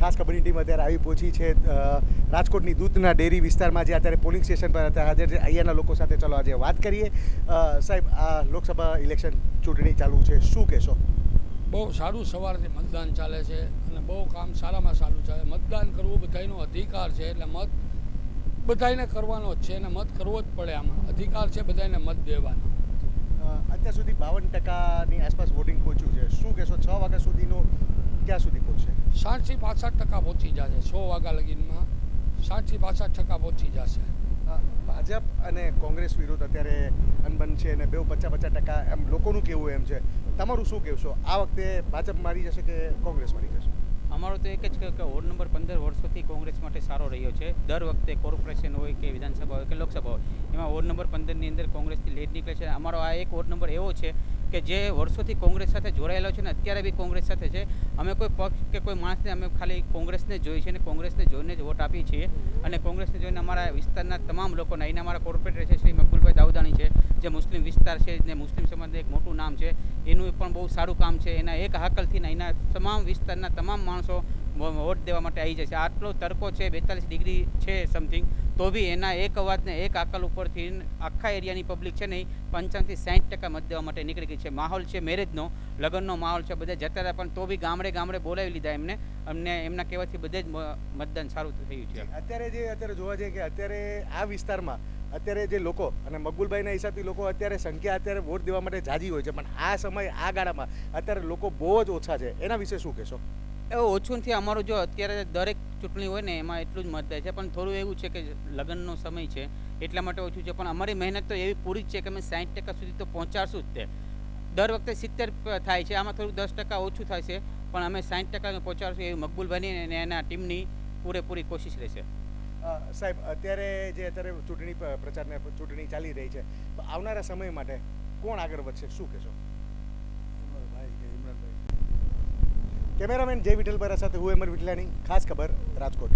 ખાસ ખબરની ટીમ અત્યારે આવી પહોંચી છે રાજકોટની દૂધના ડેરી વિસ્તારમાં જે અત્યારે પોલિંગ સ્ટેશન પર અત્યારે હાજર છે. અહીંયાના લોકો સાથે ચલો આજે વાત કરીએ. સાહેબ આ લોકસભા ઇલેક્શન ચૂંટણી ચાલુ છે. શું કહેશો? બહુ સારું સવારથી મતદાન ચાલે છે અને બહુ કામ સારામાં સારું ચાલે. મતદાન કરવું બધાયનો અધિકાર છે એટલે મત બધાયને કરવાનો જ છે અને મત કરવો જ પડે આમાં. અધિકાર છે બધાયને મત દેવાનો. અત્યાર સુધી બાવન ટકાની આસપાસ વોટિંગ પહોંચ્યું છે. શું કહેશો? છ વાગ્યા સુધીનો ક્યાં સુધી પહોંચશે? સાઠથી પાસઠ ટકા પહોંચી જશે સો વાગ્યા લગીનમાં સાઠથી પાસઠ ટકા પહોંચી જશે. ભાજપ અને કોંગ્રેસ વિરુદ્ધ અત્યારે અનબન છે અને બે પચાસ પચાસ ટકા એમ લોકોનું કેવું એમ છે. તમારું શું કહેશો? આ વખતે ભાજપ મારી જશે કે કોંગ્રેસ મારી જશે? અમારો તો એક જ કે- કે વોર્ડ નંબર પંદર વર્ષોથી કોંગ્રેસ માટે સારો રહ્યો છે. દર વખતે કોર્પોરેશન હોય કે વિધાનસભા હોય કે લોકસભા હોય એમાં વોર્ડ નંબર પંદરની અંદર કોંગ્રેસની લીડ નીકળે છે. અમારો આ એક વોર્ડ નંબર એવો છે કે જે વર્ષોથી કોંગ્રેસ સાથે જોડાયેલો છે ને અત્યારે બી કોંગ્રેસ સાથે છે. અમે કોઈ પક્ષ કે કોઈ માણસને અમે ખાલી કોંગ્રેસને જોઈએ છે અને કોંગ્રેસને જોઈને જ વોટ આપીએ છીએ. અને કોંગ્રેસને જોઈને અમારા વિસ્તારના તમામ લોકોને, અહીંના અમારા કોર્પોરેટર છે, શ્રી મકુલભાઈ દાઉદાણી છે, જે મુસ્લિમ વિસ્તાર છે, ને મુસ્લિમ સમાજનું એક મોટું નામ છે. એનું પણ બહુ સારું કામ છે. એના એક હાકલથી અહીંના તમામ વિસ્તારના તમામ માણસો વોટ દેવા માટે આવી જાય છે આટલો તડકો છે, બેતાલીસ ડિગ્રી છે સમથિંગ તો બી એના એક અવાજને એક આકલ ઉપરથી આખા એરિયાની પબ્લિક છે નહીં, પંચાવનથી સાઠ ટકા મત દેવા માટે નીકળી ગઈ છે. માહોલ છે મેરેજનો, લગ્નનો માહોલ છે, બધા જતા રહ્યા, પણ તો બી ગામડે ગામડે બોલાવી લીધા એમને. અમને એમના કહેવાથી બધે જ મતદાન સારું થયું છે. અત્યારે જે અત્યારે જોવા જઈએ કે અત્યારે આ વિસ્તારમાં અત્યારે જે લોકો અને મકબુલભાઈના હિસાબથી લોકો અત્યારે સંખ્યા અત્યારે વોટ દેવા માટે જાજી હોય છે, પણ આ સમય આ ગાળામાં અત્યારે લોકો બહુ જ ઓછા છે. એના વિશે શું કહેશો? એવું ઓછું નથી, અમારું જો અત્યારે દરેક ચૂંટણી હોય ને, એમાં એટલું જ મત છે. પણ થોડું એવું છે કે લગ્નનો સમય છે, એટલા માટે ઓછું છે. પણ અમારી મહેનત તો એવી પૂરી જ છે કે અમે સાઠ ટકા સુધી તો પહોંચાડશું જ તે. દર વખતે સિત્તેર થાય છે, આમાં થોડું દસ ટકા ઓછું થાય છે, પણ અમે સાઠ ટકા પહોંચાડશું એવી મકબૂલભાઈની અને એના ટીમની પૂરેપૂરી કોશિશ રહેશે. સાહેબ, અત્યારે જે અત્યારે ચૂંટણી પ્રચારને ચૂંટણી ચાલી રહી છે, તો આવનારા સમય માટે કોણ આગળ વધશે? શું કહેશો? કેમેરામેન જય વિઠ્ઠલ સાથે હું અમર વિટલાની ખાસ ખબર રાજકોટ.